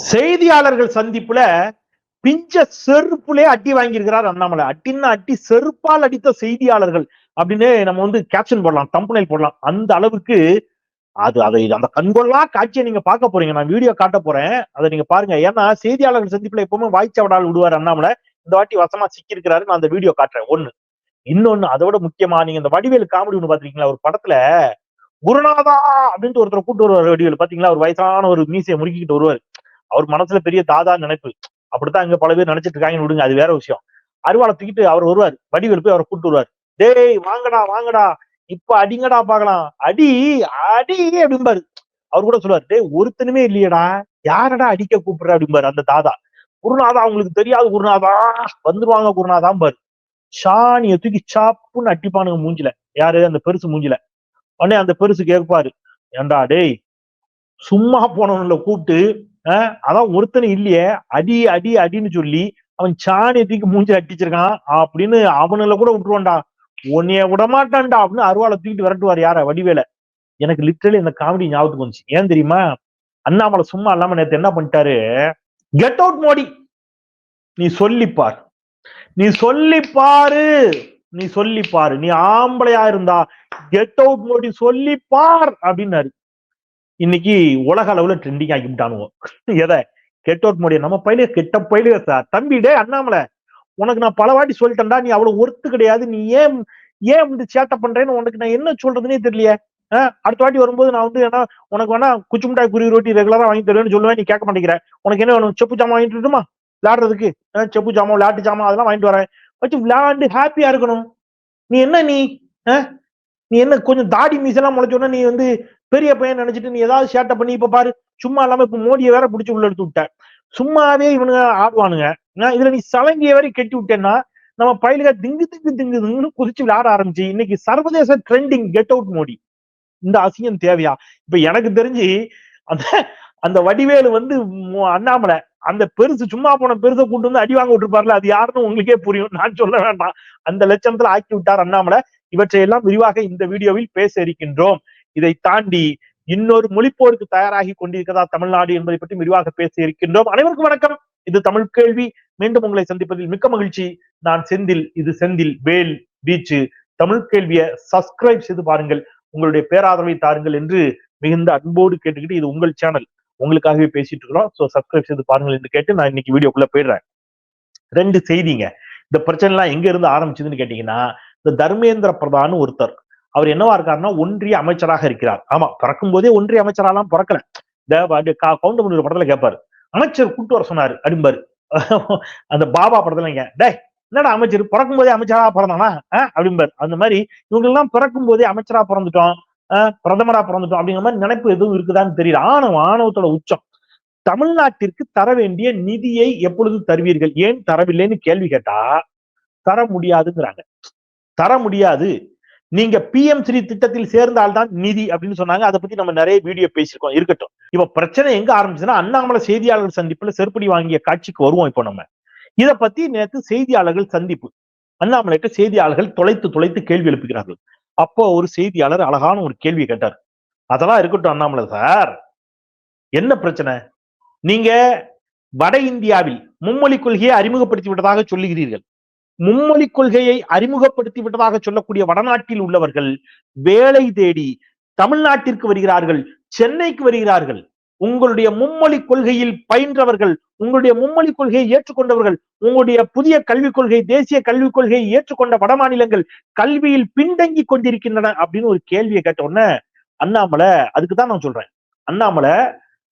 செய்தியாளர்கள் சந்திப்புல பிஞ்ச செருப்புலே அட்டி வாங்கியிருக்கிறார் அண்ணாமலை. அட்டின்னா அட்டி செருப்பால் அடித்த செய்தியாளர்கள் அப்படின்னு நம்ம வந்து கேப்ஷன் போடலாம் தம்புனைல் போடலாம். அந்த அளவுக்கு அது அதை அந்த கண்கொள்ளா காட்சியை நீங்க பார்க்க போறீங்க. நான் வீடியோ காட்ட போறேன். அதை நீங்க பாருங்க. ஏன்னா செய்தியாளர்கள் சந்திப்புல எப்பவுமே வாய்ச்சவடால் விடுவார் அண்ணாமலை. இந்த வாட்டி வசமா சிக்கியிருக்கிறாரு. நான் அந்த வீடியோ காட்டுறேன். ஒண்ணு. இன்னொன்னு அதோட முக்கியமா நீங்க இந்த வடிவேலு காமெடி ஒண்ணு பாத்திருக்கீங்களா ஒரு படத்துல குருநாதா அப்படின்ட்டு ஒருத்தர் கூட்டு வருவார் வடிவேலு. பாத்தீங்களா ஒரு வயசான ஒரு மீசையை முறுக்கிட்டு வருவார். அவர் மனசுல பெரிய தாதா நினைப்பு. அப்படித்தான் இங்க பல பேர் நினைச்சிட்டு இருக்காங்கன்னு விடுங்க அது வேற விஷயம். அருவாளை தூக்கிட்டு அவர் வருவார். வடிவேல் போய் அவரை கூப்பிட்டு வருவார். டேய் வாங்கடா வாங்கடா. இப்ப அடிங்கடா பாக்கலாம் அடி அடி அப்படிம்பாரு. அவர் கூட சொல்லுவார் டேய் ஒருத்தனுமே இல்லையடா. யாரடா அடிக்க கூப்பிடுற? அப்படிம்பாரு அந்த தாதா. குருநாதா அவங்களுக்கு தெரியாது குருநாதா. வந்துருவாங்க குருநாதான் பாரு ஷானிய தூக்கி சாப்புன்னு அட்டிப்பானுங்க மூஞ்சில. யாரு? அந்த பெருசு மூஞ்சில. உடனே அந்த பெருசு கேட்பாரு ஏண்டா டேய் சும்மா போனவன்ல கூப்பிட்டு அதான் ஒருத்தனை இல்லையே அடி அடி அடின்னு சொல்லி அவன் சாணி தூக்கி மூஞ்சி அடிச்சிருக்கான் அப்படின்னு அவனுல கூட விட்டுருவான்டா உன்னைய விட மாட்டான்டா அப்படின்னு அருவாளை தூக்கிட்டு விரட்டுவார் யார? வடிவேல. எனக்கு லிட்டரலி இந்த காமெடி ஞாபகத்துக்கு வந்துச்சு. ஏன் தெரியுமா? அண்ணாமலை சும்மா இல்லாம நேத்து என்ன பண்ணிட்டாரு? Get out Modi. நீ சொல்லிப்பார். நீ சொல்லிப்பாரு. நீ சொல்லிப்பாரு. நீ ஆம்பளையா இருந்தா கெட் அவுட் மோடி சொல்லிப்பார் அப்படின்னாரு. இன்னைக்கு உலக அளவுல ட்ரெண்டிங் ஆக்கிவிட்டானுவோ எதை? கெட்டோர் அவுட் நம்ம பையில கெட்ட பையில சார் தம்பி டே அண்ணாமலை உனக்கு நான் பல வாட்டி சொல்லிட்டேன்டா நீ அவ்வளவு ஒர்த்து கிடையாது. நீ ஏன் ஏன் வந்து சேட்டை பண்றேன்னு உனக்கு நான் என்ன சொல்றதுனே தெரியலையே. ஆஹ் அடுத்த வாட்டி வரும்போது நான் வந்து ஏன்னா உனக்கு வேணா குச்சி மிட்டாய் குருவி ரொட்டி ரெகுலரா வாங்கி தருவேன்னு சொல்லுவேன் நீ கேட்க மாட்டேங்கிற. உனக்கு என்ன வேணும்? செப்பு ஜாமான் வாங்கிட்டு வரட்டுமா? விளையாடுறதுக்கு? செப்பு ஜாமான் விளையாட்டு ஜாமான் அதெல்லாம் வாங்கிட்டு வரேன். வச்சு விளையாண்டு ஹாப்பியா இருக்கணும். நீ என்ன நீ? நீ என்ன கொஞ்சம் தாடி மீசெல்லாம் முளைச்சோன்னா நீ வந்து பெரிய பையன் நினைச்சிட்டு நீ ஏதாவது சேட்டை பண்ணி இப்ப பாரு சும்மா இல்லாம இப்ப மோடியை வேற பிடிச்சி உள்ள எடுத்து விட்ட சும்மாவே இவனுங்க ஆடுவானுங்க. இதுல நீ சலங்கிய வரை கெட்டி விட்டேன்னா நம்ம பயிலுக திங்கு திங்கு திங்கு திங்குன்னு குதிச்சு விளையாட ஆரம்பிச்சு இன்னைக்கு சர்வதேச ட்ரெண்டிங் கெட் அவுட் மோடி. இந்த அசிங்கம் தேவையா? இப்ப எனக்கு தெரிஞ்சு அந்த அந்த வடிவேலு வந்து அண்ணாமலை அந்த பெருசு சும்மா போன பெருசை கூட்டு வந்து அடி வாங்க விட்டுருப்பார்ல அது யாருன்னு உங்களுக்கே புரியும். நான் சொல்ல வேண்டாம். அந்த லட்சணத்துல ஆக்கி விட்டார் அண்ணாமலை. இவற்றையெல்லாம் விரிவாக இந்த வீடியோவில் பேச இருக்கின்றோம். இதை தாண்டி இன்னொரு மொழிப்போருக்கு தயாராகி கொண்டிருக்கிறதா தமிழ்நாடு என்பதை பற்றி விரிவாக பேச இருக்கின்றோம். அனைவருக்கும் வணக்கம். இது தமிழ் கேள்வி. மீண்டும் உங்களை சந்திப்பதில் மிக்க மகிழ்ச்சி. நான் செந்தில் இது செந்தில் வேல் பீச்சு தமிழ் கேள்வியை சப்ஸ்கிரைப் செய்து பாருங்கள். உங்களுடைய பேராதரவை தாருங்கள் என்று மிகுந்த அன்போடு கேட்டுக்கிட்டு இது உங்கள் சேனல் உங்களுக்காகவே பேசிட்டு இருக்கிறோம். ஸோ சப்ஸ்கிரைப் செய்து பாருங்கள் என்று கேட்டு நான் இன்னைக்கு வீடியோக்குள்ள போயிடுறேன். ரெண்டு செய்திங்க. இந்த பிரச்சனை எல்லாம் எங்க இருந்து ஆரம்பிச்சதுன்னு கேட்டீங்கன்னா இந்த தர்மேந்திர பிரதான் ஒருத்தர் அவர் என்னவா இருக்காருன்னா ஒன்றிய அமைச்சராக இருக்கிறார். ஆமா பிறக்கும் போதே ஒன்றிய அமைச்சராலாம் பிறக்கல. இந்த படத்துல கேட்பாரு அமைச்சர் கூட்டு வர சொன்னாரு அடிம்பாரு. அந்த பாபா படத்துல இங்க டேய் என்னடா அமைச்சர்? பிறக்கும் போதே அமைச்சரா பிறந்தானா? ஆஹ் அப்படிம்பாரு அந்த மாதிரி இவங்கெல்லாம் பிறக்கும் போதே அமைச்சரா பிறந்துட்டோம். ஆஹ் பிரதமரா பிறந்துட்டோம் அப்படிங்கிற மாதிரி நினைப்பு எதுவும் இருக்குதான்னு தெரியல. ஆணவம் ஆணவத்தோட உச்சம். தமிழ்நாட்டிற்கு தர வேண்டிய நிதியை எப்பொழுது தருவீர்கள்? ஏன் தரவில்லைன்னு கேள்வி கேட்டா தர முடியாதுங்கிறாங்க. தர முடியாது. நீங்க பிஎம் ஸ்ரீ திட்டத்தில் சேர்ந்தால்தான் நிதி அப்படின்னு சொன்னாங்க. அதை பத்தி நம்ம நிறைய வீடியோ பேசியிருக்கோம். இருக்கட்டும். இப்ப பிரச்சனை எங்க ஆரம்பிச்சுன்னா அண்ணாமலை செய்தியாளர்கள் சந்திப்புல செருப்படி வாங்கிய காட்சிக்கு வருவோம் இப்போ நம்ம. இதை பத்தி நேற்று செய்தியாளர்கள் சந்திப்பு. அண்ணாமலைக்கு செய்தியாளர்கள் தொலைத்து தொலைத்து கேள்வி எழுப்புகிறார்கள். அப்போ ஒரு செய்தியாளர் அழகான ஒரு கேள்வி கேட்டார். அதெல்லாம் இருக்கட்டும் அண்ணாமலை சார். என்ன பிரச்சனை? நீங்க வட இந்தியாவில் மும்மொழி கொள்கையை அறிமுகப்படுத்தி விட்டதாக சொல்லுகிறீர்கள். மும்மொழி கொள்கையை அறிமுகப்படுத்தி விட்டதாக சொல்லக்கூடிய வடநாட்டில் உள்ளவர்கள் வேலை தேடி தமிழ்நாட்டிற்கு வருகிறார்கள் சென்னைக்கு வருகிறார்கள். உங்களுடைய மும்மொழி கொள்கையில் பயின்றவர்கள் உங்களுடைய மும்மொழி கொள்கையை ஏற்றுக்கொண்டவர்கள் உங்களுடைய புதிய கல்விக் கொள்கை தேசிய கல்விக் கொள்கையை ஏற்றுக்கொண்ட வட மாநிலங்கள் கல்வியில் பின்தங்கி கொண்டிருக்கின்றன அப்படின்னு ஒரு கேள்வியை கேட்ட உடனே அண்ணாமலை அதுக்கு தான் நான் சொல்றேன். அண்ணாமலை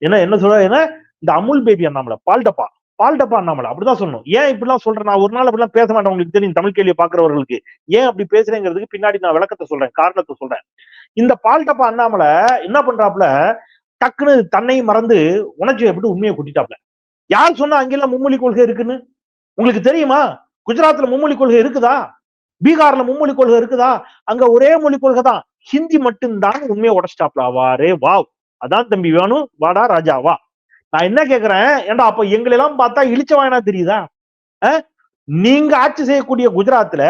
என்ன என்ன சொல்ற என்ன? இந்த அமுல் பேபி அண்ணாமலை பால்டப்பா. பால் டப்பா அண்ணாமலை அப்படிதான் சொல்லணும். ஏன் இப்படிலாம் சொல்றேன்? நான் ஒரு நாள் அப்படிலாம் பேச மாட்டேன். உங்களுக்கு தெரியும் தமிழ் கேள்வியை பாக்குறவர்களுக்கு ஏன் அப்படி பேசுறேங்கிறதுக்கு பின்னாடி நான் விளக்கத்தை சொல்றேன் காரணத்தை சொல்றேன். இந்த பால் டப்பா அண்ணாமலை என்ன பண்றாப்புல? டக்குன்னு தன்னை மறந்து உணர்ச்சி எப்படி உண்மையை கொட்டிட்டாப்ல யார் சொன்னா அங்கெல்லாம் மும்மொழி கொள்கை இருக்குன்னு? உங்களுக்கு தெரியுமா? குஜராத்ல மும்மொழி கொள்கை இருக்குதா? பீகார்ல மும்மொழி கொள்கை இருக்குதா? அங்க ஒரே மொழி கொள்கை தான். ஹிந்தி மட்டும்தான் உண்மையை உடச்சிட்டாப்ல வாரே வாவ் அதான் தம்பி வேணும் வாடா ராஜா வா. நான் என்ன கேக்குறேன்? ஏன்டா அப்ப எங்களை எல்லாம் பார்த்தா இழிச்சவாயனா தெரியுதா? நீங்க ஆட்சி செய்யக்கூடிய குஜராத்ல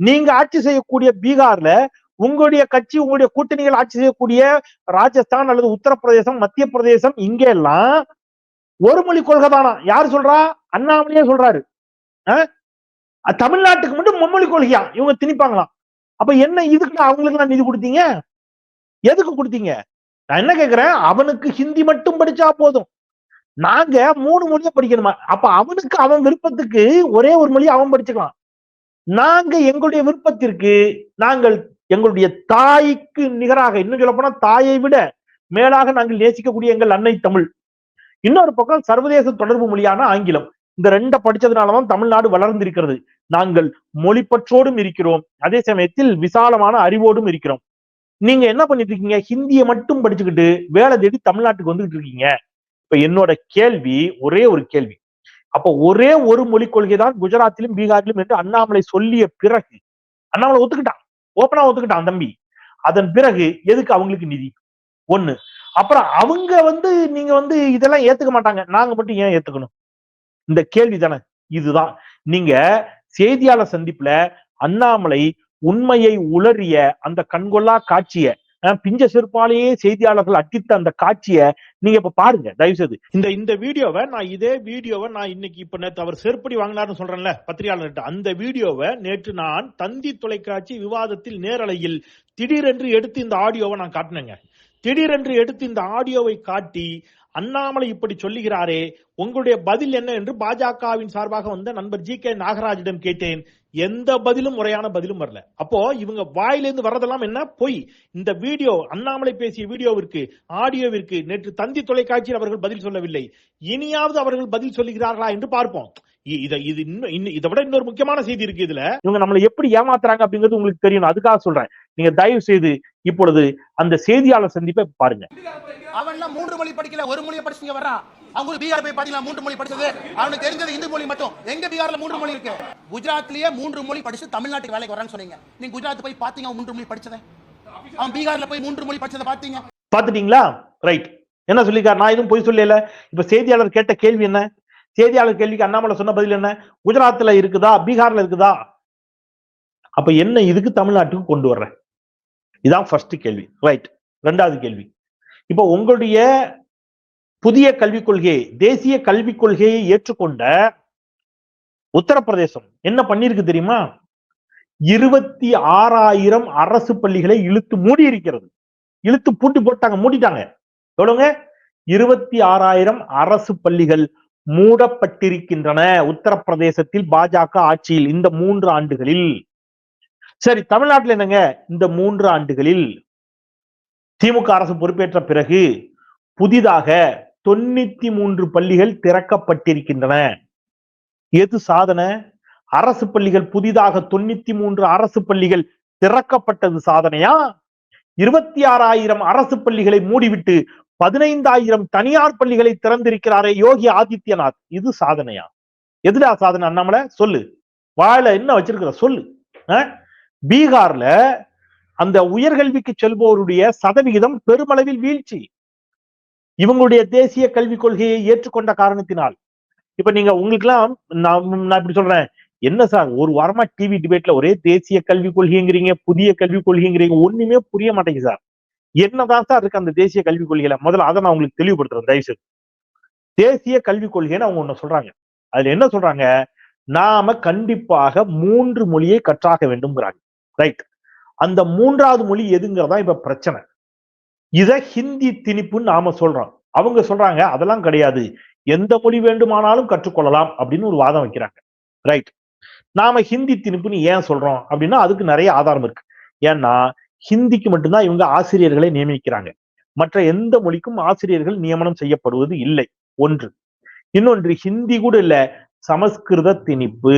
நீங்க ஆட்சி செய்யக்கூடிய பீகார்ல உங்களுடைய கட்சி உங்களுடைய கூட்டணிகள் ஆட்சி செய்யக்கூடிய ராஜஸ்தான் அல்லது உத்தரப்பிரதேசம் மத்திய பிரதேசம் இங்க எல்லாம் ஒரு மொழி கொள்கை தானா? யார் சொல்றா? அண்ணாமலையே சொல்றாரு. தமிழ்நாட்டுக்கு மட்டும் மும்மொழி கொள்கையா? இவங்க திணிப்பாங்களாம். அப்ப என்ன இதுக்கு அவங்களுக்கு நான் நிதி கொடுத்தீங்க? எதுக்கு கொடுத்தீங்க? நான் என்ன கேக்குறேன்? அவனுக்கு ஹிந்தி மட்டும் படிச்சா போதும். நாங்க மூணு மொழியை படிக்கணுமா? அப்ப அவனுக்கு அவன் விருப்பத்துக்கு ஒரே ஒரு மொழி அவன் படிச்சுக்கலாம். நாங்க எங்களுடைய விருப்பத்திற்கு நாங்கள் எங்களுடைய தாய்க்கு நிகராக இன்னும் சொல்ல போனா தாயை விட மேலாக நாங்கள் நேசிக்கக்கூடிய எங்கள் அன்னை தமிழ். இன்னொரு பக்கம் சர்வதேச தொடர்பு மொழியான ஆங்கிலம். இந்த ரெண்ட படிச்சதுனாலதான் தமிழ்நாடு வளர்ந்திருக்கிறது. நாங்கள் மொழிப்பற்றோடும் இருக்கிறோம். அதே சமயத்தில் விசாலமான அறிவோடும் இருக்கிறோம். நீங்க என்ன பண்ணிட்டு இருக்கீங்க? ஹிந்தியை மட்டும் படிச்சுக்கிட்டு வேலை தேடி தமிழ்நாட்டுக்கு வந்துகிட்டு இருக்கீங்க. இப்ப என்னோட கேள்வி ஒரே ஒரு கேள்வி. அப்ப ஒரே ஒரு மொழிக் கொள்கை தான் குஜராத்திலும் பீகாரிலும் என்று அண்ணாமலை சொல்லிய பிறகு அண்ணாமலை ஒத்துக்கிட்டான். ஓப்பனா ஒத்துக்கிட்டான் தம்பி. அதன் பிறகு எதுக்கு அவங்களுக்கு நிதி? ஒண்ணு. அப்புறம் அவங்க வந்து நீங்க வந்து இதெல்லாம் ஏத்துக்க மாட்டாங்க. நாங்க மட்டும் ஏன் ஏத்துக்கணும்? இந்த கேள்வி தானே. இதுதான். நீங்க செய்தியாளர் சந்திப்புல அண்ணாமலை உண்மையை உளறிய அந்த கண்கொள்ளா காட்சிய பிஞ்ச செருப்பாலேயே செய்தியாளர்கள் அட்டித்த அந்த காட்சியை நீங்க இப்ப பாருங்க தயவு செய்து இந்த இந்த வீடியோவை நான் இதே வீடியோவை நான் இன்னைக்கு இப்ப நேத்து அவர் செருப்படி வாங்கினார்னு சொல்றேன்ல பத்திரிகையாளர்கிட்ட. அந்த வீடியோவை நேற்று நான் தந்தி தொலைக்காட்சி விவாதத்தில் நேரலையில் திடீரென்று எடுத்து இந்த ஆடியோவை நான் காட்டினேங்க. திடீரென்று எடுத்து இந்த ஆடியோவை காட்டி அண்ணாமலை இப்படி சொல்லுகிறாரே உங்களுடைய பதில் என்ன என்று பாஜகவின் சார்பாக வந்த நண்பர் ஜி கே நாகராஜிடம் கேட்டேன். எந்த பதிலும் முறையான பதிலும் வரல. அப்போ இவங்க வாயிலிருந்து வர்றதெல்லாம் என்ன? பொய். இந்த வீடியோ அண்ணாமலை பேசிய வீடியோவிற்கு ஆடியோவிற்கு நேற்று தந்தி தொலைக்காட்சியில் அவர்கள் பதில் சொல்லவில்லை. இனியாவது அவர்கள் பதில் சொல்லுகிறார்களா என்று பார்ப்போம். இத இது இன்னும் இன்னும் இதை விட இன்னொரு முக்கியமான செய்தி இருக்கு இதுல. இவங்க நம்மளை எப்படி ஏமாத்துறாங்க அப்படிங்கிறது உங்களுக்கு தெரியணும் அதுக்காக சொல்றேன். நீங்க தயவு செய்து இப்பொழுது அந்த செய்தியாளர் சந்திப்பை பாருங்க. அவன்லாம் மூன்று மொழி படிக்கல ஒரு மொழியை படிச்சுங்க வர்றான். அவங்களுக்கு பீகார் போய் படிக்கலாம் மூன்று மொழி படிச்சது. அவனுக்கு தெரிஞ்சது இந்து மொழி மட்டும். எங்க பீகார்ல மூன்று மொழி இருக்கு? குஜராத்லயே மூன்று மொழி படிச்சு தமிழ்நாட்டுக்கு வேலைக்கு வரான்னு சொன்னீங்க. நீங்க குஜராத் போய் பாத்தீங்க மூன்று மொழி படிச்சதை? அவன் பீகார்ல போய் மூன்று மொழி படிச்சதை பாத்தீங்க? பாத்துட்டீங்களா? ரைட் என்ன சொல்லிருக்காரு நான் எதுவும் பொய் சொல்லல. இப்ப செய்தியாளர் கேட்ட கேள்வி என்ன? செய்தியாளர் கேள்விக்கு அண்ணாமலை சொன்ன பதில் என்ன? குஜராத்ல இருக்குதா? பீகார்ல இருக்குதா? அப்ப என்ன இதுக்கு தமிழ்நாட்டுக்கு கொண்டு வர்ற? இதான் ஃபர்ஸ்ட் கேள்வி. ரைட் ரெண்டாவது கேள்வி. இப்போ உங்களுடைய புதிய கல்விக் கொள்கையை தேசிய கல்விக் கொள்கையை ஏற்றுக்கொண்ட உத்தரப்பிரதேசம் என்ன பண்ணிருக்கு தெரியுமா? இருபத்தி ஆறாயிரம் அரசு பள்ளிகளை இழுத்து மூடி இருக்கிறது இழுத்து பூட்டி போட்டாங்க மூடிட்டாங்க. எவ்வளவுங்க இருபத்தி ஆறாயிரம் அரசு பள்ளிகள் மூடப்பட்டிருக்கின்றன உத்தரப்பிரதேசத்தில் பாஜக ஆட்சியில் இந்த மூன்று ஆண்டுகளில். சரி தமிழ்நாட்டில் என்னங்க? இந்த மூன்று ஆண்டுகளில் திமுக அரசு பொறுப்பேற்ற பிறகு புதிதாக தொண்ணூத்தி மூன்று பள்ளிகள் திறக்கப்பட்டிருக்கின்றன. எது சாதனை? அரசு பள்ளிகள் புதிதாக தொண்ணூத்தி மூன்று அரசு பள்ளிகள் திறக்கப்பட்டது சாதனையா? இருபத்தி ஆறாயிரம் அரசு பள்ளிகளை மூடிவிட்டு பதினைந்தாயிரம் தனியார் பள்ளிகளை திறந்திருக்கிறாரே யோகி ஆதித்யநாத். இது சாதனையா? எதுடா சாதனை அண்ணாமலை? சொல்லு. வாயில என்ன வச்சிருக்கிற? சொல்லு. பீகார்ல அந்த உயர்கல்விக்கு செல்பவருடைய சதவிகிதம் பெருமளவில் வீழ்ச்சி. இவங்களுடைய தேசிய கல்விக் கொள்கையை ஏற்றுக்கொண்ட காரணத்தினால். இப்ப நீங்க உங்களுக்கெல்லாம் நான் நான் இப்படி சொல்றேன். என்ன சார் ஒரு வாரமா டிவி டிபேட்ல ஒரே தேசிய கல்விக் கொள்கைங்கிறீங்க புதிய கல்விக் கொள்கைங்கிறீங்க ஒண்ணுமே புரிய மாட்டேங்குது சார். என்னதான் சார் இருக்கு அந்த தேசிய கல்விக் கொள்கையில? முதல்ல அதை நான் உங்களுக்கு தெளிவுபடுத்துறேன் தயவுசெய்து. தேசிய கல்விக் கொள்கைன்னு அவங்க ஒண்ணு சொல்றாங்க. அதுல என்ன சொல்றாங்க? நாம கண்டிப்பாக மூன்று மொழியை கற்றாக வேண்டும்ங்கிறாங்க. ரைட் அந்த மூன்றாவது மொழி எதுங்கிறதா இப்ப பிரச்சனை. இதை ஹிந்தி திணிப்புன்னு நாம சொல்றோம். அவங்க சொல்றாங்க அதெல்லாம் கிடையாது. எந்த மொழி வேண்டுமானாலும் கற்றுக்கொள்ளலாம் அப்படின்னு ஒரு வாதம் வைக்கிறாங்க. ரைட் நாம ஹிந்தி திணிப்புன்னு ஏன் சொல்றோம்? அப்படின்னா அதுக்கு நிறைய ஆதாரம் இருக்கு. ஏன்னா ஹிந்திக்கு மட்டும்தான் இவங்க ஆசிரியர்களை நியமிக்கிறாங்க. மற்ற எந்த மொழிக்கும் ஆசிரியர்கள் நியமனம் செய்யப்படுவது இல்லை. ஒன்று. இன்னொன்று ஹிந்தி கூட இல்ல. சமஸ்கிருத திணிப்பு.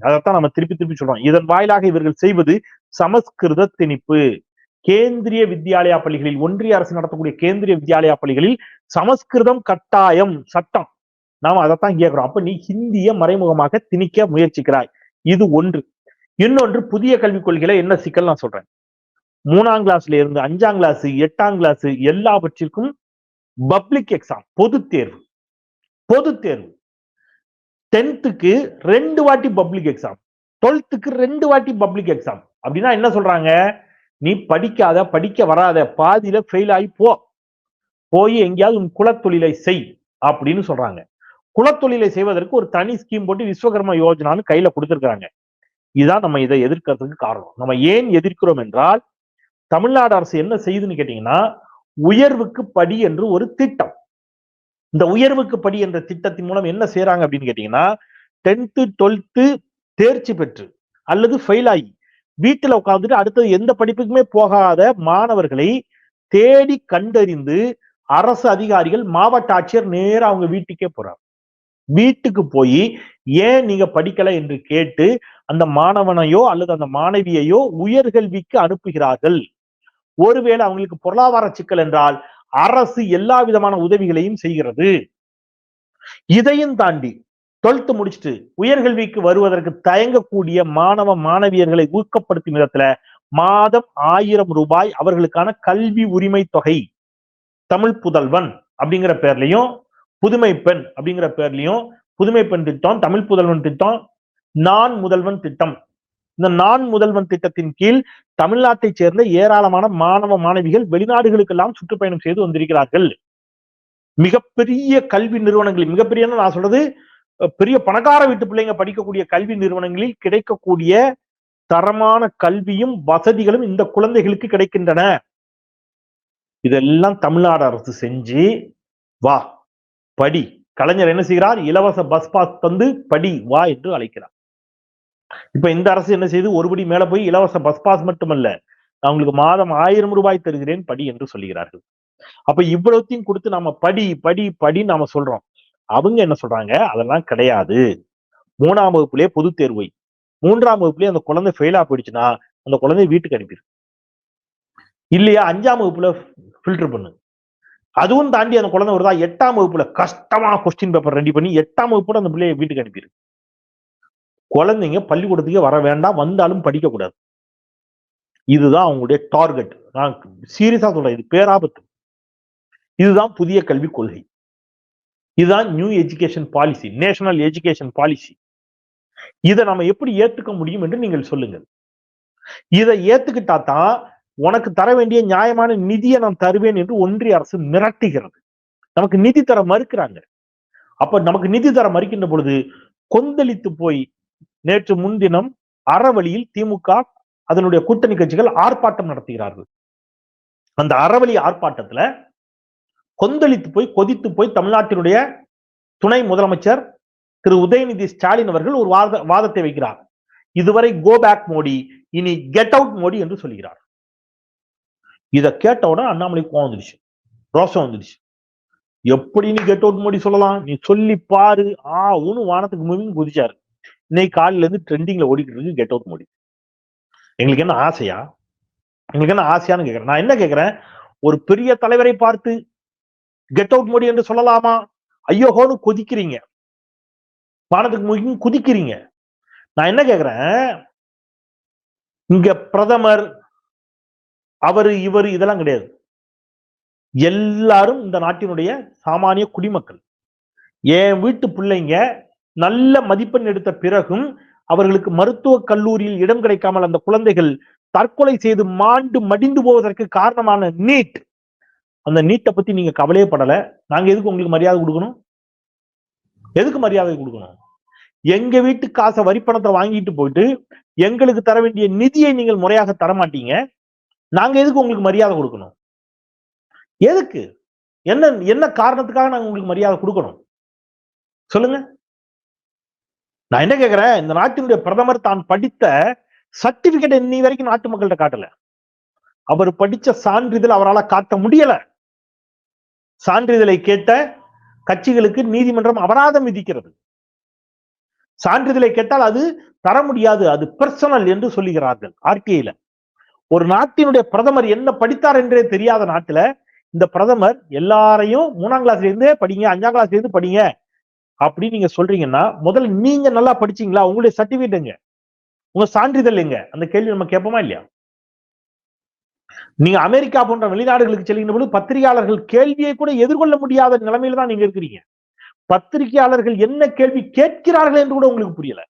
அதைத்தான் நம்ம திருப்பி திருப்பி சொல்றோம். இதன் வாயிலாக இவர்கள் செய்வது சமஸ்கிருத திணிப்பு. கேந்திரிய வித்யாலயா பள்ளிகளில் ஒன்றிய அரசு நடத்தக்கூடிய கேந்திரிய வித்யாலயா பள்ளிகளில் சமஸ்கிருதம் கட்டாயம் சட்டம். நாம அதைத்தான் கேட்கிறோம். அப்ப நீ ஹிந்திய மறைமுகமாக திணிக்க முயற்சிக்கிறாய். இது ஒன்று. இன்னொன்று புதிய கல்விக் கொள்கையில என்ன சிக்கல் நான் சொல்றேன். மூணாம் கிளாஸ்ல இருந்து அஞ்சாம் கிளாஸ் எட்டாம் கிளாஸ் எல்லாவற்றிற்கும் பப்ளிக் எக்ஸாம் பொது தேர்வு. பொது தேர்வு. டென்த்துக்கு ரெண்டு வாட்டி பப்ளிக் எக்ஸாம். டுவெல்த்துக்கு ரெண்டு வாட்டி பப்ளிக் எக்ஸாம். அப்படின்னா என்ன சொல்றாங்க? நீ படிக்காத படிக்க வராத பாதியில ஃபெயில் ஆகி போ. போய் எங்கேயாவது உன் குலத்தொழிலை செய் அப்படின்னு சொல்றாங்க. குலத்தொழிலை செய்வதற்கு ஒரு தனி ஸ்கீம் போட்டு விஸ்வகர்மா யோஜனான்னு கையில கொடுத்துருக்காங்க இதுதான் நம்ம இதை எதிர்க்கிறதுக்கு காரணம். நம்ம ஏன் எதிர்க்கிறோம் என்றால் தமிழ்நாடு அரசு என்ன செய்யுதுன்னு கேட்டீங்கன்னா உயர்வுக்கு படி என்று ஒரு திட்டம். இந்த உயர்வுக்கு படி என்ற திட்டத்தின் மூலம் என்ன செய்யறாங்க அப்படின்னு கேட்டீங்கன்னா டென்த்து டுவெல்த்து தேர்ச்சி பெற்று அல்லது ஃபெயில் ஆகி வீட்டில் உட்காந்துட்டு அடுத்தது எந்த படிப்புக்குமே போகாத மாணவர்களை தேடி கண்டறிந்து அரசு அதிகாரிகள் மாவட்ட ஆட்சியர் நேரம் அவங்க வீட்டுக்கே போறாங்க. வீட்டுக்கு போய் ஏன் நீங்க படிக்கல என்று கேட்டு அந்த மாணவனையோ அல்லது அந்த மாணவியையோ உயர்கல்விக்கு அனுப்புகிறார்கள். ஒருவேளை அவங்களுக்கு பொருளாதார சிக்கல் என்றால் அரசு எல்லா விதமான உதவிகளையும் செய்கிறது. இதையும் தாண்டி டுவெல்த்து முடிச்சுட்டு உயர்கல்விக்கு வருவதற்கு தயங்கக்கூடிய மாணவ மாணவியர்களை ஊக்கப்படுத்தும் விதத்துல மாதம் ஆயிரம் ரூபாய் அவர்களுக்கான கல்வி உரிமை தொகை. தமிழ் புதல்வன் அப்படிங்கிற பேர்லையும் புதுமை பெண் அப்படிங்கிற பேர்லையும் புதுமை பெண் திட்டம் தமிழ் புதல்வன் திட்டம் நான் முதல்வன் திட்டம். இந்த நான் முதல்வன் திட்டத்தின் கீழ் தமிழ்நாட்டைச் சேர்ந்த ஏராளமான மாணவ மாணவிகள் வெளிநாடுகளுக்கெல்லாம் சுற்றுப்பயணம் செய்து வந்திருக்கிறார்கள். மிகப்பெரிய கல்வி நிறுவனங்களில் மிகப்பெரிய நான் சொல்றது பெரிய பணக்கார வீட்டு பிள்ளைங்க படிக்கக்கூடிய கல்வி நிறுவனங்களில் கிடைக்கக்கூடிய தரமான கல்வியும் வசதிகளும் இந்த குழந்தைகளுக்கு கிடைக்கின்றன. இதெல்லாம் தமிழ்நாடு அரசு செஞ்சு வா படி. கலைஞர் என்ன செய்கிறார்? இலவச பஸ் பாஸ் தந்து படி வா என்று அழைக்கிறார். இப்ப இந்த அரசு என்ன செய்து? ஒருபடி மேல போய் இலவச பஸ் பாஸ் மட்டுமல்ல நான் உங்களுக்கு மாதம் ஆயிரம் ரூபாய் தருகிறேன் படி என்று சொல்லுகிறார்கள் அப்ப இவ்வளவுத்தையும் கொடுத்து நாம படி படி படி நாம சொல்றோம். அவங்க என்ன சொல்றாங்க? அதெல்லாம் கிடையாது. மூணாம் வகுப்புலயே பொது தேர்வு. மூன்றாம் வகுப்புலயே அந்த குழந்தை ஃபெயிலா போயிடுச்சுன்னா அந்த குழந்தைய வீட்டுக்கு அனுப்பிடு. இல்லையா? அஞ்சாம் வகுப்புல ஃபில்டர் பண்ணு. அதுவும் தாண்டி அந்த குழந்தை வருதா? எட்டாம் வகுப்புல கஷ்டமா கொஸ்டின் பேப்பர் ரெடி பண்ணி எட்டாம் வகுப்புல அந்த பிள்ளைய வீட்டுக்கு அனுப்பிடு. குழந்தைங்க பள்ளிக்கூடத்துக்கே வர வேண்டாம் வந்தாலும் படிக்க கூடாது. இதுதான் அவங்களுடைய டார்கெட் நான் சீரியஸா சொல்றேன். இது பேராபத்து. இதுதான் புதிய கல்விக் கொள்கை. இதுதான் new education policy national education policy இதை நம்ம எப்படி ஏத்துக்க முடியும் என்று நீங்கள் சொல்லுங்கள். இதை ஏத்துக்கிட்டா தான் உனக்கு தர வேண்டிய நியாயமான நிதியை நான் தருவேன் என்று ஒன்றிய அரசு மிரட்டுகிறது. நமக்கு நிதி தர மறுக்கிறாங்க. அப்ப நமக்கு நிதி தர மறுக்கின்ற பொழுது கொந்தளித்து போய் நேற்று முன்தினம் அறவழியில் திமுக அதனுடைய கூட்டணி கட்சிகள் ஆர்ப்பாட்டம் நடத்துகிறார்கள். அந்த அறவழி ஆர்ப்பாட்டத்துல கொந்தளித்து போய் கொதித்து போய் தமிழ்நாட்டினுடைய துணை முதலமைச்சர் திரு. உதயநிதி ஸ்டாலின் அவர்கள் ஒரு வாத வாதத்தை வைக்கிறார். இதுவரை கோ பேக் மோடி இனி கெட் அவுட் மோடி என்று சொல்கிறார். இத கேட்ட அண்ணாமலை கோவம் வந்துடுச்சு. ரோஷம் வந்துடுச்சு. எப்படி நீ கெட் அவுட் மோடி சொல்லலாம்? நீ சொல்லி பாரு. ஆ ஊனு வானத்துக்கு மூவிங் குதிச்சாரு. இன்னைக்கு காலையில இருந்து ட்ரெண்டிங்ல ஓடிக்கிட்டு இருக்கு கெட் அவுட் மோடி. எங்களுக்கு என்ன ஆசையா? எங்களுக்கு என்ன ஆசையான்னு கேட்கறேன் நான் என்ன கேட்கறேன் ஒரு பெரிய தலைவரை பார்த்து கெட் அவுட் மோடி என்று சொல்லலாமா? ஐயோகோன்னு கொதிக்கிறீங்க. வானத்துக்கு மூவி குதிக்கிறீங்க. நான் என்ன கேக்குறேன்? இங்க பிரதமர் அவரு இவரு இதெல்லாம் கிடையாது. எல்லாரும் இந்த நாட்டினுடைய சாமானிய குடிமக்கள். என் வீட்டு பிள்ளைங்க நல்ல மதிப்பெண் எடுத்த பிறகும் அவர்களுக்கு மருத்துவக் கல்லூரியில் இடம் கிடைக்காமல் அந்த குழந்தைகள் தற்கொலை செய்து மாண்டு மடிந்து போவதற்கு காரணமான நீட். அந்த நீட்டை பத்தி நீங்க கவலையே படல. நாங்க எதுக்கு உங்களுக்கு மரியாதை கொடுக்கணும்? எதுக்கு மரியாதை கொடுக்கணும்? எங்க வீட்டு காசை வரி பணத்தை வாங்கிட்டு போயிட்டு எங்களுக்கு தர வேண்டிய நிதியை நீங்கள் முறையாக தர மாட்டீங்க. நாங்க எதுக்கு உங்களுக்கு மரியாதை கொடுக்கணும்? எதுக்கு? என்ன என்ன காரணத்துக்காக நாங்க உங்களுக்கு மரியாதை கொடுக்கணும்? சொல்லுங்க. நான் என்ன கேக்குறேன்? இந்த நாட்டினுடைய பிரதமர் தான் படித்த சர்டிபிகேட் இன்னி வரைக்கும் நாட்டு மக்கள்கிட்ட காட்டல. அவர் படிச்ச சான்றிதழ் அவரால் காட்ட முடியல. சான்றிதழை கேட்ட கட்சிகளுக்கு நீதிமன்றம் அபராதம் விதிக்கிறது. சான்றிதழை கேட்டால் அது தர முடியாது அது பர்சனல் என்று சொல்லுகிறார்கள் ஆர்டிஐல ஒரு நாட்டினுடைய பிரதமர் என்ன படித்தார் என்றே தெரியாத நாட்டுல இந்த பிரதமர் எல்லாரையும் மூணாம் கிளாஸ்ல இருந்தே படிங்க அஞ்சாம் கிளாஸ்ல இருந்து படிங்க அப்படின்னு நீங்க சொல்றீங்கன்னா முதல்ல நீங்க நல்லா படிச்சீங்களா? உங்களுடைய சர்டிபிகேட் எங்க? உங்க சான்றிதழ் எங்க? அந்த கேள்வி நம்ம கேட்போமா இல்லையா? நீங்க அமெரிக்கா போன்ற வெளிநாடுகளுக்கு செல்கின்ற பொழுது பத்திரிகையாளர்கள் கேள்வியை கூட எதிர்கொள்ள முடியாத நிலைமையில தான் நீங்க இருக்கிறீங்க. பத்திரிகையாளர்கள் என்ன கேள்வி கேட்கிறார்கள் என்று கூட உங்களுக்கு புரியல.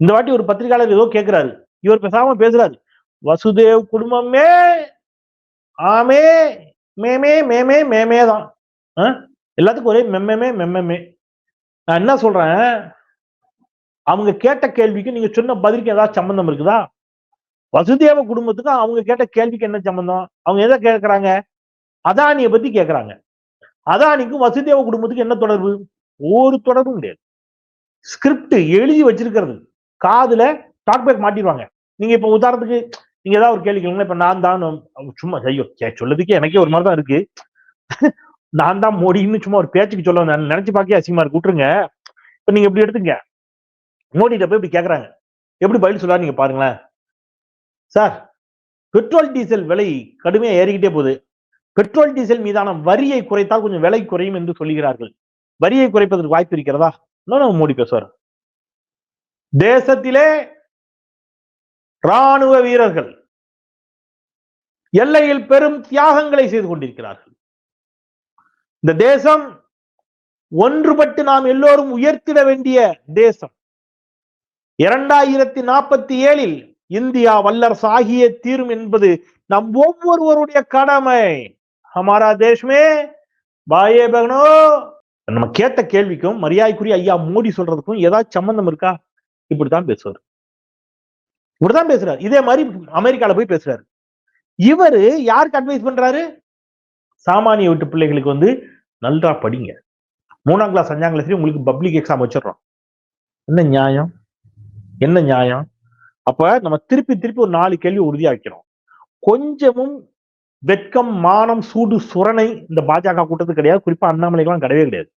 இந்த வாட்டி ஒரு பத்திரிகையாளர் ஏதோ கேட்கிறாரு. இவர் பேசாம பேசுறாரு. வசுதேவ் குடும்பமே ஆமே மேமே மேமே மேமே தான். எல்லாத்துக்கும் ஒரே மெம்மே மெம்மே நான் என்ன சொல்றேன்? அவங்க கேட்ட கேள்விக்கு நீங்க சொன்ன பதிலுக்கு ஏதாவது சம்பந்தம் இருக்குதா? வசுதேவ குடும்பத்துக்கும் அவங்க கேட்ட கேள்விக்கு என்ன சம்பந்தம்? அவங்க எதை கேட்கறாங்க? அதானியை பத்தி கேட்கறாங்க. அதானிக்கும் வசுதேவ குடும்பத்துக்கு என்ன தொடர்பு? ஒரு தொடர்பும் கிடையாது. ஸ்கிரிப்ட் எழுதி வச்சிருக்கிறது. காதுல டாக்பேக் மாட்டிடுவாங்க நீங்க இப்ப உதாரணத்துக்கு நீங்க ஏதாவது ஒரு கேள்வி கேளுங்க. இப்ப நான் தான் சும்மா ஐயோ சொல்லதுக்கே எனக்கே ஒரு மாதிரி தான் இருக்கு. நான் தான் மோடின்னு சும்மா ஒரு பேச்சுக்கு சொல்ல நினைச்சு பார்க்க அசிங்கமா இருக்கு. விட்டுருங்க. இப்ப நீங்க இப்படி எடுத்துங்க மோடிட்ட போய் இப்படி கேக்குறாங்க. எப்படி பதில் சொல்றாரு நீங்க பாருங்களேன். சார் பெட்ரோல் டீசல் விலை கடுமையா ஏறிக்கிட்டே போகுது. பெட்ரோல் டீசல் மீதான வரியை குறைத்தால் கொஞ்சம் விலை குறையும் என்று சொல்லுகிறார்கள். வரியை குறைப்பதற்கு வாய்ப்பு இருக்கிறதா? இன்னும் மோடி பேசுவார். தேசத்திலே ராணுவ வீரர்கள் எல்லையில் பெரும் தியாகங்களை செய்து கொண்டிருக்கிறார்கள். இந்த தேசம் ஒன்றுபட்டு நாம் எல்லோரும் உயர்த்திட வேண்டிய தேசம். இரண்டாயிரத்தி நாற்பத்தி ஏழில் இந்தியா வல்லரசு ஆகிய தீரும் என்பது நம் ஒவ்வொருவருடைய கடமை. ஹமாரா தேஷ்மே பாயே பகனோ. நம்ம கேட்ட கேள்விக்கும் மரியாதைக்குரிய ஐயா மோடி சொல்றதுக்கும் ஏதாவது சம்பந்தம் இருக்கா? இப்படித்தான் பேசுவார். இப்படிதான் பேசுறாரு. இதே மாதிரி அமெரிக்கால போய் பேசுறாரு. இவரு யாருக்கு அட்வைஸ் பண்றாரு? சாமானிய வீட்டு பிள்ளைகளுக்கு வந்து நல்லா படிங்க. மூணாம் கிளாஸ் அஞ்சாம் கிளாஸ் உங்களுக்கு பப்ளிக் எக்ஸாம் வச்சிடுறோம். என்ன நியாயம்? என்ன நியாயம்? அப்ப நம்ம திருப்பி திருப்பி ஒரு நாலு கேள்வி உறுதியாக்கிறோம் கொஞ்சமும் வெட்கம் மானம் சூடு சுரணை இந்த பாஜக கூட்டத்துக்கு கிடையாது. குறிப்பா அண்ணாமலைக்கெல்லாம் கிடையவே கிடையாது.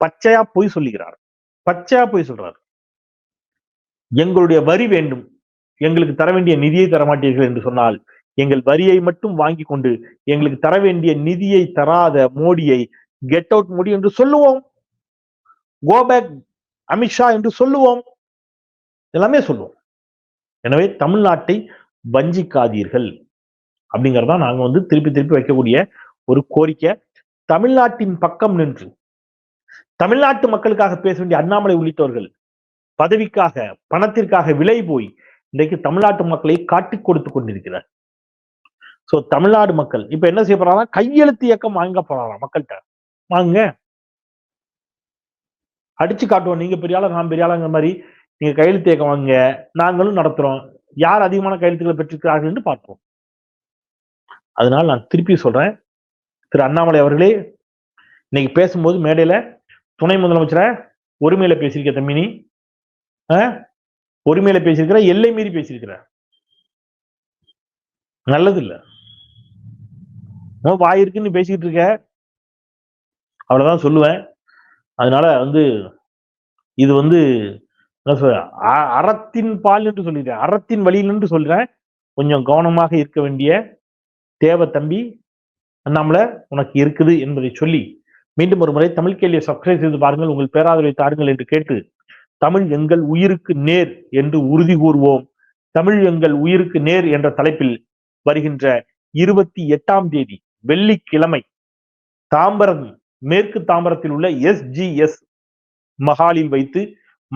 பச்சையா பொய் சொல்லுகிறார் பச்சையா பொய் சொல்றாரு. எங்களுடைய வரி வேண்டும். எங்களுக்கு தர வேண்டிய நிதியை தரமாட்டீர்கள் என்று சொன்னால் எங்கள் வரியை மட்டும் வாங்கி கொண்டு எங்களுக்கு தர வேண்டிய நிதியை தராத மோடியை கெட் அவுட் மோடி என்று சொல்லுவோம். கோபேக் அமித்ஷா என்று சொல்லுவோம். எல்லாமே சொல்லுவோம். எனவே தமிழ்நாட்டை வஞ்சிக்காதீர்கள். அப்படிங்கறதா நாங்க வந்து திருப்பி திருப்பி வைக்கக்கூடிய ஒரு கோரிக்கை. தமிழ்நாட்டின் பக்கம் நின்று தமிழ்நாட்டு மக்களுக்காக பேச வேண்டிய அண்ணாமலை உள்ளிட்டவர்கள் பதவிக்காக பணத்திற்காக விலை போய் இன்றைக்கு தமிழ்நாட்டு மக்களை காட்டி கொடுத்து கொண்டிருக்கிறார். சோ தமிழ்நாடு மக்கள் இப்ப என்ன செய்ய போறாங்க கையெழுத்து இயக்கம் வாங்க போறாங்க மக்கள்கிட்ட. வாங்க. அடிச்சு காட்டுவோம். நீங்க பெரிய ஆளா நான் பெரிய ஆளுங்கிற மாதிரி நீங்க கையெழுத்து இயக்கம் வாங்க நாங்களும் நடத்துறோம். யார் அதிகமான கையெழுத்துக்களை பெற்றிருக்கிறார்கள் என்று பார்ப்போம். அதனால நான் திருப்பி சொல்றேன். திரு அண்ணாமலை அவர்களே இன்னைக்கு பேசும்போது மேடையில துணை முதலமைச்சரை ஒருமையில பேசியிருக்க தம்பி ஆ? ஒருமையில பேசியிருக்கிற எல்லை மீறி பேசியிருக்கிற. நல்லது இல்ல வாய் இருக்குன்னு பேசிக்கிட்டு இருக்க. அவ்வளவுதான் சொல்லுவேன். அதனால வந்து இது வந்து அறத்தின் பால் என்று சொல்லிடுறேன் அறத்தின் வழியில் என்று சொல்றேன். கொஞ்சம் கவனமாக இருக்க வேண்டிய தேவ தம்பி அண்ணாமலை உனக்கு இருக்குது என்பதை சொல்லி மீண்டும் ஒரு முறை தமிழ் கேள்வியை சப்ஸ்கிரைப் செய்து பாருங்கள். உங்கள் பேராதரவை தாருங்கள் என்று கேட்டு தமிழ் எங்கள் உயிருக்கு நேர் என்று உறுதி கூறுவோம். தமிழ் எங்கள் உயிருக்கு நேர் என்ற தலைப்பில் வருகின்ற இருபத்தி எட்டாம் தேதி வெள்ளிக்கிழமை தாம்பரம் மேற்கு தாம்பரத்தில் உள்ள எஸ்ஜிஎஸ் மஹாலில் வைத்து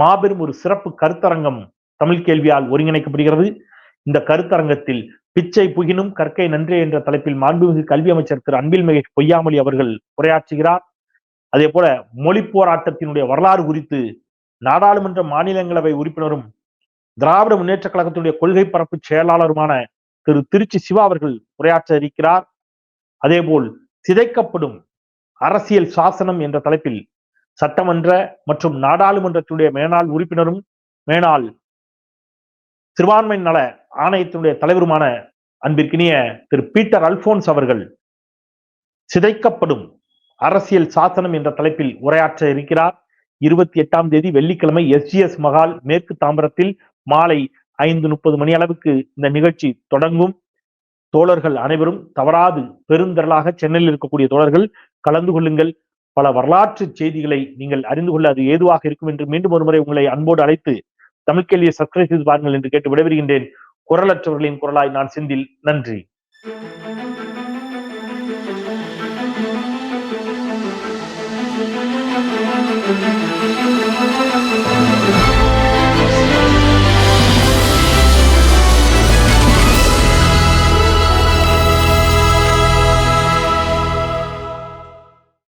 மாபெரும் ஒரு சிறப்பு கருத்தரங்கம் தமிழ் கேள்வியால் ஒருங்கிணைக்கப்படுகிறது. இந்த கருத்தரங்கத்தில் பிச்சை புகினும் கற்கை நன்றே என்ற தலைப்பில் மாண்புமிகு கல்வி அமைச்சர் திரு அன்பில் மகேஷ் பொய்யாமொழி அவர்கள் உரையாற்றுகிறார். அதே போல மொழி போராட்டத்தினுடைய வரலாறு குறித்து நாடாளுமன்ற மாநிலங்களவை உறுப்பினரும் திராவிட முன்னேற்ற கழகத்தினுடைய கொள்கை பரப்பு செயலாளருமான திரு திருச்சி சிவா அவர்கள் உரையாற்ற இருக்கிறார். அதேபோல் சிதைக்கப்படும் அரசியல் சாசனம் என்ற தலைப்பில் சட்டமன்ற மற்றும் நாடாளுமன்றத்தினுடைய மேனாள் உறுப்பினரும் மேனாள் சிறுபான்மை நல ஆணையத்தினுடைய தலைவருமான அன்பிற்கினிய திரு பீட்டர் அல்போன்ஸ் அவர்கள் சிதைக்கப்படும் அரசியல் சாசனம் என்ற தலைப்பில் உரையாற்ற இருக்கிறார். இருபத்தி எட்டாம் தேதி வெள்ளிக்கிழமை எஸ்ஜிஎஸ் மகால் மேற்கு தாம்பரத்தில் மாலை ஐந்து முப்பது மணி அளவுக்கு இந்த நிகழ்ச்சி தொடங்கும். தோழர்கள் அனைவரும் தவறாது பெருந்திரளாக சென்னையில் இருக்கக்கூடிய தோழர்கள் கலந்து கொள்ளுங்கள். பல வரலாற்று செய்திகளை நீங்கள் அறிந்து கொள்ள அது ஏதுவாக இருக்கும் என்று மீண்டும் ஒருமுறை உங்களை அன்போடு அழைத்து தமிழ் கேள்வியை சப்ஸ்கிரைப் செய்து பாருங்கள் என்று கேட்டு விடைபெறுகின்றேன். குரலற்றவர்களின் குரலாய் நான் செந்தில். நன்றி.